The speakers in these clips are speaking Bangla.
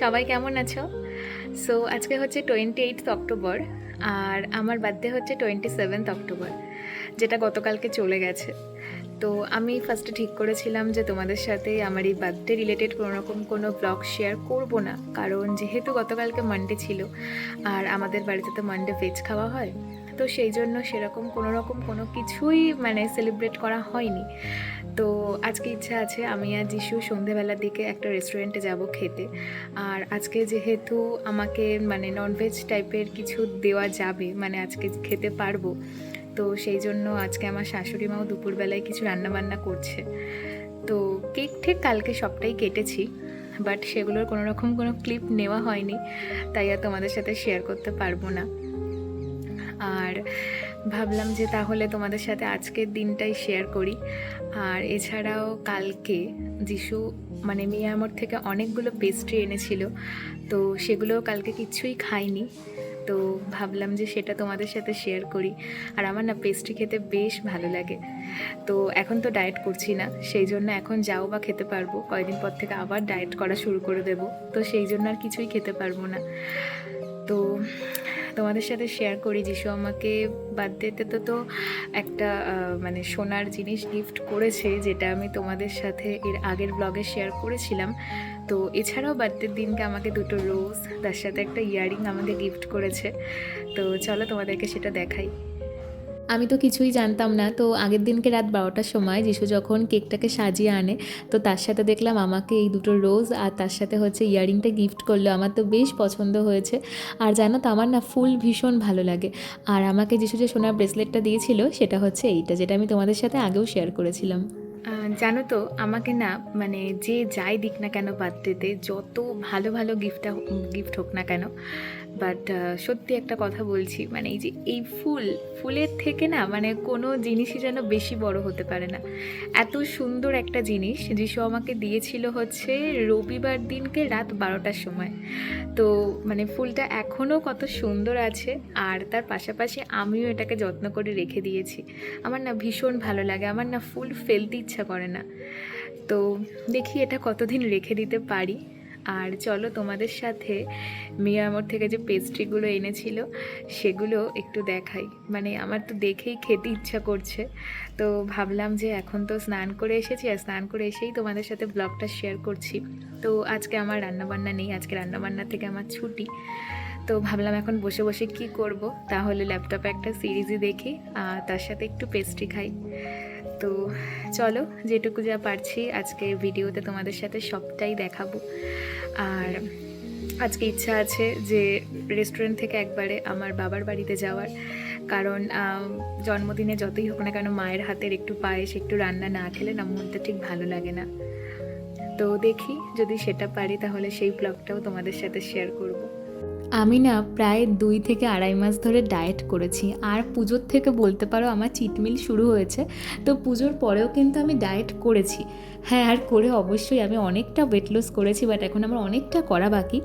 সবাই কেমন আছো? সো আজকে হচ্ছে টোয়েন্টি এইটথ অক্টোবর আর আমার বার্থডে হচ্ছে টোয়েন্টি সেভেন্থ অক্টোবর যেটা গতকালকে চলে গেছে। তো আমি ফার্স্টে ঠিক করেছিলাম যে তোমাদের সাথে আমার এই বার্থডে রিলেটেড কোনো রকম কোনো ব্লগ শেয়ার করব না, কারণ যেহেতু গতকালকে মানডে ছিল, আর আমাদের বাড়িতে তো মানডে ভেজ খাওয়া হয় তো সেই জন্য সেরকম কোনো রকম কোনো কিছুই মানে সেলিব্রেট করা হয়নি। তো আজকে ইচ্ছা আছে আমি আর যিশু সন্ধেবেলার দিকে একটা রেস্টুরেন্টে যাব খেতে। আর আজকে যেহেতু আমাকে মানে ননভেজ টাইপের কিছু দেওয়া যাবে মানে আজকে খেতে পারব, তো সেই জন্য আজকে আমার শাশুড়ি মাও দুপুরবেলায় কিছু রান্নাবান্না করছে। তো কেক ঠিক কালকে সবটাই কেটেছি বাট সেগুলোর কোনো রকম কোনো ক্লিপ নেওয়া হয়নি, তাই আর তোমাদের সাথে শেয়ার করতে পারব না। আর ভাবলাম যে তাহলে তোমাদের সাথে আজকের দিনটাই শেয়ার করি। আর এছাড়াও কালকে যিশু মানে মিয়ামর থেকে অনেকগুলো পেস্ট্রি এনেছিল, তো সেগুলোও কালকে কিচ্ছুই খাইনি। তো ভাবলাম যে সেটা তোমাদের সাথে শেয়ার করি। আর আমার না পেস্ট্রি খেতে বেশ ভালো লাগে। তো এখন তো ডায়েট করছি না, সেই জন্য এখন যাও বা খেতে পারব। কয়েকদিন পর থেকে আবার ডায়েট করা শুরু করে দেব। তো সেই জন্য আর কিছুই খেতে পারব না। তো তোমাদের সাথে শেয়ার করি, যিশু আমাকে বার্থডেতে তো তো একটা মানে সোনার জিনিস গিফট করেছে, যেটা আমি তোমাদের সাথে এর আগের ব্লগে শেয়ার করেছিলাম। তো এছাড়াও বার্থডের দিনকে আমাকে দুটো রোজ তার সাথে একটা ইয়ারিং আমাকে গিফট করেছে। তো চলো তোমাদেরকে সেটা দেখাই। আমি তো কিছুই জানতাম না। তো আগের দিনকে রাত বারোটার সময় যিশু যখন কেকটাকে সাজিয়ে আনে, তো তার সাথে দেখলাম আমাকে এই দুটো রোজ আর তার সাথে হচ্ছে ইয়ারিংটা গিফট করল। আমার তো বেশ পছন্দ হয়েছে। আর জানো তো, আমার না ফুল ভীষণ ভালো লাগে। আর আমাকে যিশু যে সোনার ব্রেসলেটটা দিয়েছিল, সেটা হচ্ছে এইটা, যেটা আমি তোমাদের সাথে আগেও শেয়ার করেছিলাম। জানো তো, আমাকে না মানে যে যাই দিক না কেন বার্থডেতে যত ভালো ভালো গিফটটা, গিফট হোক না কেন বাট সত্যি একটা কথা বলছি মানে এই যে এই ফুল, ফুলের থেকে না মানে কোনো জিনিসই যেন বেশি বড় হতে পারে না। এত সুন্দর একটা জিনিস, যিশু আমাকে দিয়েছিল হচ্ছে রবিবার দিনকে রাত বারোটার সময়। তো মানে ফুলটা এখনও কত সুন্দর আছে, আর তার পাশাপাশি আমিও এটাকে যত্ন করে রেখে দিয়েছি। আমার না ভীষণ ভালো লাগে, আমার না ফুল ফেলতে ইচ্ছা করে না। তো দেখি এটা কতদিন রেখে দিতে পারি। আর চলো তোমাদের সাথে মিয়ামোর থেকে যে পেস্ট্রিগুলো এনেছিল, সেগুলো একটু দেখাই। মানে আমার তো দেখেই খেতে ইচ্ছা করছে। তো ভাবলাম যে এখন তো স্নান করে এসেছি, আর স্নান করে এসেই তোমাদের সাথে ব্লগটা শেয়ার করছি। তো আজকে আমার রান্নাবান্না নেই, আজকে রান্নাবান্না থেকে আমার ছুটি। তো ভাবলাম এখন বসে বসে কি করব, তাহলে ল্যাপটপে একটা সিরিজই দেখি, আর তার সাথে একটু পেস্ট্রি খাই। তো চলো, যেটুকু যা পারছি আজকে ভিডিওতে তোমাদের সাথে সবটাই দেখাবো। আর আজকে ইচ্ছা আছে যে রেস্টুরেন্ট থেকে একবারে আমার বাবার বাড়িতে যাওয়ার। কারণ জন্মদিনে যতই হোক না কেন মায়ের হাতের একটু পায়েস, একটু রান্না না খেলে না মনটা ঠিক ভালো লাগে না। তো দেখি যদি সেটা পারি তাহলে সেই ব্লগটাও তোমাদের সাথে শেয়ার করব। আমি না প্রায় দুই থেকে আড়াই মাস ধরে ডায়েট করেছি। আর পুজোর থেকে বলতে পারো আমার চিটমিল শুরু হয়েছে। তো পুজোর পরেও কিন্তু আমি ডায়েট করেছি। হ্যাঁ আর করে অবশ্যই আমি অনেকটা ওয়েট লস করেছি বাট এখন আমার অনেকটা করা বাকি।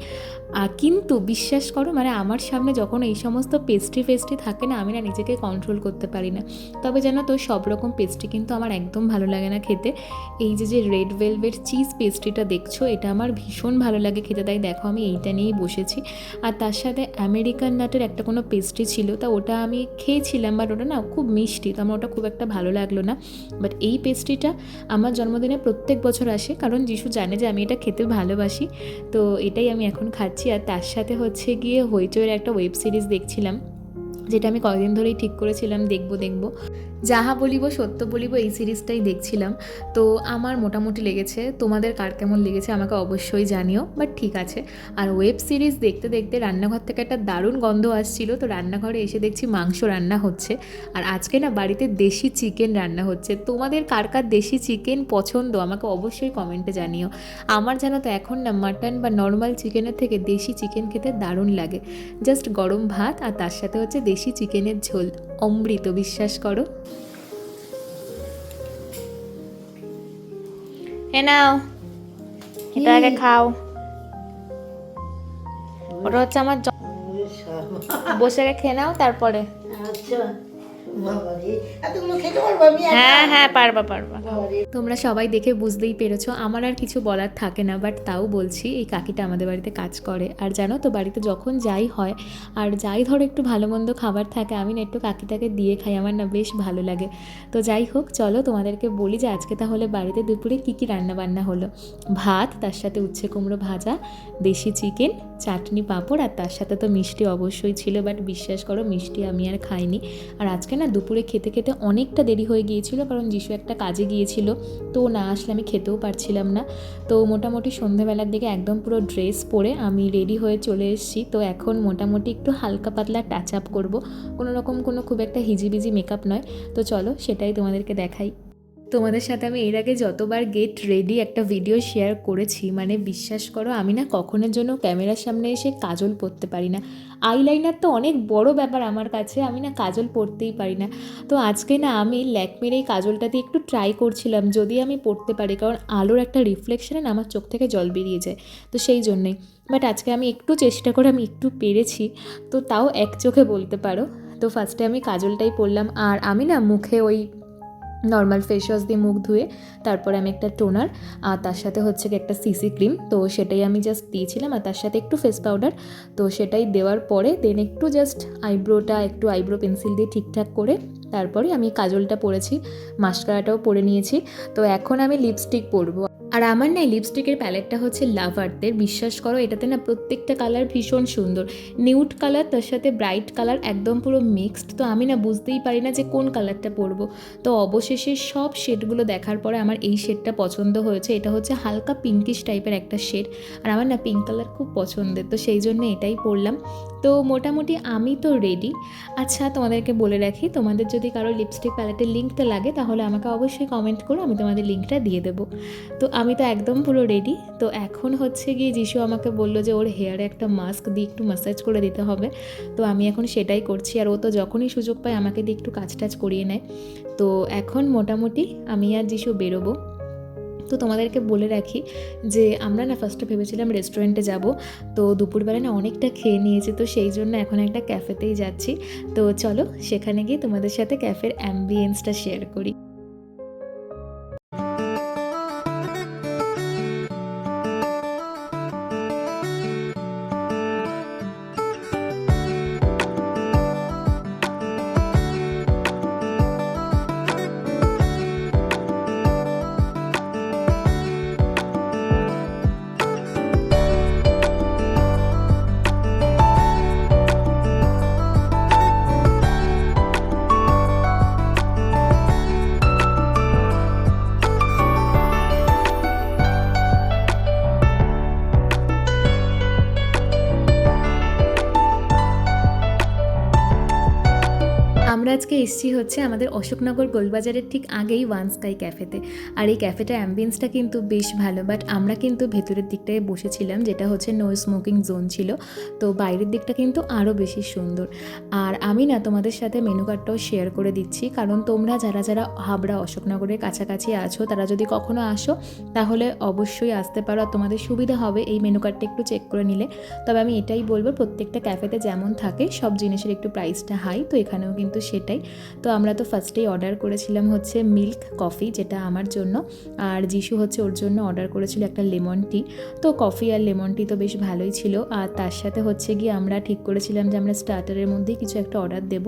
কিন্তু বিশ্বাস করো মানে আমার সামনে যখন এই সমস্ত পেস্ট্রি ফেস্ট্রি থাকে না, আমি না নিজেকে কন্ট্রোল করতে পারি না। তবে যেন তো, সব রকম পেস্ট্রি কিন্তু আমার একদম ভালো লাগে না খেতে। এই যে যে রেড ভেলভেট চিজ পেস্ট্রিটা দেখছ, এটা আমার ভীষণ ভালো লাগে খেতে। তাই দেখো, আমি এইটা নিয়েই বসেছি। আর তার সাথে আমেরিকান নাটের একটা কোনো পেস্ট্রি ছিল, তা ওটা আমি খেয়েছিলাম বাট ওটা না খুব মিষ্টি, তো আমার ওটা খুব একটা ভালো লাগল না। বাট এই পেস্ট্রিটা আমার জন্মদিনে প্রত্যেক বছর আসে, কারণ যিশু জানে যে আমি এটা খেতে ভালোবাসি, তো এটাই আমি এখন খাচ্ছি। আর তার সাথে হচ্ছে গিয়ে হইচইয়ের একটা ওয়েব সিরিজ দেখছিলাম, যেটা আমি কয়েকদিন ধরেই ঠিক করেছিলাম, দেখব দেখব। যাহা বলিব, সত্য বলিব, এই সিরিজটাই দেখছিলাম। তো আমার মোটামুটি লেগেছে। তোমাদের কার কেমন লেগেছে আমাকে অবশ্যই জানিও বাট ঠিক আছে। আর ওয়েব সিরিজ দেখতে দেখতে রান্নাঘর থেকে একটা দারুণ গন্ধ আসছিল। তো রান্নাঘরে এসে দেখছি মাংস রান্না হচ্ছে। আর আজকে না বাড়িতে দেশি চিকেন রান্না হচ্ছে। তোমাদের কার কার দেশি চিকেন পছন্দ আমাকে অবশ্যই কমেন্টে জানিও। আমার জানো তো এখন না মাটন বা নর্মাল চিকেনের থেকে দেশি চিকেন খেতে দারুণ লাগে। জাস্ট গরম ভাত আর তার সাথে হচ্ছে দেশি চিকেনের ঝোল। অমৃত বিশ্বাস করো। এনাও নাও এটা আগে খাও। ওটা হচ্ছে আমার বসে আগে খেয়ে নাও তারপরে। আচ্ছা। হ্যাঁ হ্যাঁ পারবা পারবা। তোমরা সবাই দেখে বুঝতেই পেরেছ আমার আর কিছু বলার থাকে না বাট তাও বলছি এই কাকিটা আমাদের বাড়িতে কাজ করে। আর জানো তো বাড়িতে যখন যাই হয় আর যাই ধরো একটু ভালো মন্দ খাবার থাকে আমি না একটু কাকিটাকে দিয়ে খাই আমার না বেশ ভালো লাগে। তো যাই হোক চলো তোমাদেরকে বলি যে আজকে তাহলে বাড়িতে দুপুরে কী কী রান্না বান্না হলো। ভাত তার সাথে উচ্ছে কুমড়ো ভাজা দেশি চিকেন চাটনি পাঁপড় আর তার সাথে তো মিষ্টি অবশ্যই ছিল বাট বিশ্বাস করো মিষ্টি আমি আর খাইনি। আর আজকে না দুপুরে খেতে খেতে অনেকটা দেরি হয়ে গিয়েছিল, কারণ যিশু একটা কাজে গিয়েছিল, তো না আসলে আমি খেতেও পারছিলাম না। তো মোটামুটি সন্ধ্যাবেলার দিকে একদম পুরো ড্রেস পরে আমি রেডি হয়ে চলে এসেছি, তো এখন মোটামুটি একটু হালকা পাতলা টাচ আপ করব। কোনো রকম কোনো খুব একটা হিজিবিজি মেকআপ নয়, তো চলো সেটাই তোমাদেরকে দেখাই। তোমাদের সাথে আমি এর আগে যতবার গেট রেডি একটা ভিডিও শেয়ার করেছি মানে বিশ্বাস করো, আমি না কখনের জন্য ক্যামেরার সামনে এসে কাজল পরতে পারি না। আইলাইনার তো অনেক বড় ব্যাপার আমার কাছে, আমি না কাজল পরতেই পারি না। তো আজকে না আমি ল্যাকমির এই কাজলটা দিয়ে একটু ট্রাই করছিলাম, যদি আমি পরতে পারি, কারণ আলোর একটা রিফ্লেকশনে আমার চোখ থেকে জল বেরিয়ে যায়, তো সেই জন্যেই। বাট আজকে আমি একটু চেষ্টা করে আমি একটু পেরেছি, তো তাও এক চোখে বলতে পারো। তো ফার্স্টে আমি কাজলটাই পরলাম, আর আমি না মুখে ওই নর্মাল ফেস ওয়াশ দিয়ে মুখ ধুয়ে তারপরে আমি একটা টোনার আর তার সাথে হচ্ছে একটা সিসি ক্রিম তো সেটাই আমি জাস্ট দিয়েছিলাম, আর তার সাথে একটু ফেস পাউডার তো সেটাই দেওয়ার পরে দেন একটু জাস্ট আইব্রোটা একটু আইব্রো পেন্সিল দিয়ে ঠিকঠাক করে তারপরে আমি কাজলটা পরেছি মাস্কারাটাও পরে নিয়েছি, তো এখন আমি লিপস্টিক পরবো। আর আমার না লিপস্টিকের প্যালেটটা হচ্ছে লাভারদের বিশ্বাস করো, এটাতে না প্রত্যেকটা কালার ভীষণ সুন্দর। নিউট কালার তার সাথে ব্রাইট কালার একদম পুরো মিক্সড তো আমি না বুঝতেই পারি না যে কোন কালারটা পরবো। তো অবশেষে সব শেডগুলো দেখার পরে আমার এই শেডটা পছন্দ হয়েছে। এটা হচ্ছে হালকা পিঙ্কিশ টাইপের একটা শেড আর আমার না পিঙ্ক কালার খুব পছন্দের, তো সেই জন্য এটাই পরলাম। তো মোটামুটি আমি তো রেডি আচ্ছা তোমাদেরকে বলে রাখি, তোমাদের যদি কারও লিপস্টিক প্যালেটের লিঙ্কটা লাগে, তাহলে আমাকে অবশ্যই কমেন্ট করো, আমি তোমাদের লিঙ্কটা দিয়ে দেবো। তো আমি তো একদম পুরো রেডি তো এখন হচ্ছে গিয়ে যিশু আমাকে বলল যে ওর হেয়ারে একটা মাস্ক দিয়ে একটু ম্যাসাজ করে দিতে হবে। তো আমি এখন সেটাই করছি আর ও তো যখনই সুযোগ পায় আমাকে দিয়ে একটু কাজ টাজ করিয়ে নেয়। তো এখন মোটামুটি আমি আর যিশু বেরোবো। তো তোমাদেরকে বলে রাখি যে আমরা না ফার্স্টে ভেবেছিলাম রেস্টুরেন্টে যাব। তো দুপুরবেলা না অনেকটা খেয়ে নিয়েছি তো সেই জন্য এখন একটা ক্যাফেতেই যাচ্ছি। তো চলো সেখানে গিয়ে তোমাদের সাথে ক্যাফের অ্যাম্বিয়েন্সটা শেয়ার করি। আমরা আজকে এসেছি হচ্ছে আমাদের অশোকনগর গোলবাজারের ঠিক আগেই ওয়ান স্কাই ক্যাফেতে। আর এই ক্যাফেটার অ্যাম্বিয়েন্সটা কিন্তু বেশ ভালো, বাট আমরা কিন্তু ভেতরের দিকটায় বসেছিলাম, যেটা হচ্ছে নো স্মোকিং জোন ছিল। তো বাইরের দিকটা কিন্তু আরও বেশি সুন্দর। আর আমি না তোমাদের সাথে মেনু কার্ডটাও শেয়ার করে দিচ্ছি, কারণ তোমরা যারা যারা হাবড়া অশোকনগরের কাছাকাছি আছো, তারা যদি কখনো আসো, তাহলে অবশ্যই আসতে পারো আর তোমাদের সুবিধা হবে এই মেনু কার্ডটা একটু চেক করে নিলে। তবে আমি এটাই বলব, প্রত্যেকটা ক্যাফেতে যেমন থাকে, সব জিনিসের একটু প্রাইসটা হাই তো এখানেও কিন্তু সেটাই। তো আমরা তো ফার্স্টেই অর্ডার করেছিলাম হচ্ছে মিল্ক কফি যেটা আমার জন্য। আর যিশু হচ্ছে ওর জন্য অর্ডার করেছিল একটা লেমন টি তো কফি আর লেমন টি তো বেশ ভালোই ছিল। আর তার সাথে হচ্ছে গিয়ে আমরা ঠিক করেছিলাম যে আমরা স্টার্টারের মধ্যেই কিছু একটা অর্ডার দেব।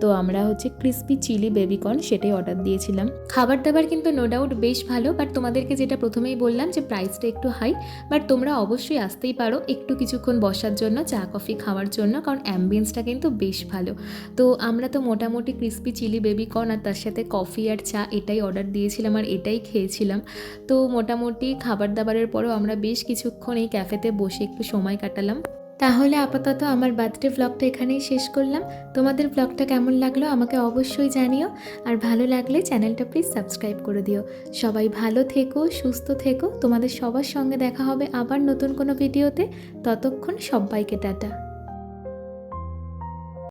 তো আমরা হচ্ছে ক্রিস্পি চিলি বেবিকর্ন সেটাই অর্ডার দিয়েছিলাম। খাবার দাবার কিন্তু নো ডাউট বেশ ভালো বাট তোমাদেরকে যেটা প্রথমেই বললাম যে প্রাইসটা একটু হাই বাট তোমরা অবশ্যই আসতেই পারো একটু কিছুক্ষণ বসার জন্য, চা কফি খাওয়ার জন্য, কারণ অ্যাম্বিয়েন্সটা কিন্তু বেশ ভালো। তো আমরা তো মোটামুটি ক্রিস্পি চিলি বেবি কর্ন আর তার সাথে কফি আর চা এটাই অর্ডার দিয়েছিলাম আর এটাই খেয়েছিলাম। তো মোটামুটি খাবার দাবারের পরেও আমরা বেশ কিছুক্ষণ এই ক্যাফেতে বসে একটু সময় কাটালাম। তাহলে আপাতত আমার বার্থডে ব্লগটা এখানেই শেষ করলাম। তোমাদের ব্লগটা কেমন লাগল আমাকে অবশ্যই জানিও। আর ভালো লাগলে চ্যানেলটা প্লিজ সাবস্ক্রাইব করে দিও। সবাই ভালো থেকো, সুস্থ থেকো। তোমাদের সবার সঙ্গে দেখা হবে আবার নতুন কোনো ভিডিওতে ততক্ষণ সবাইকে টাটা।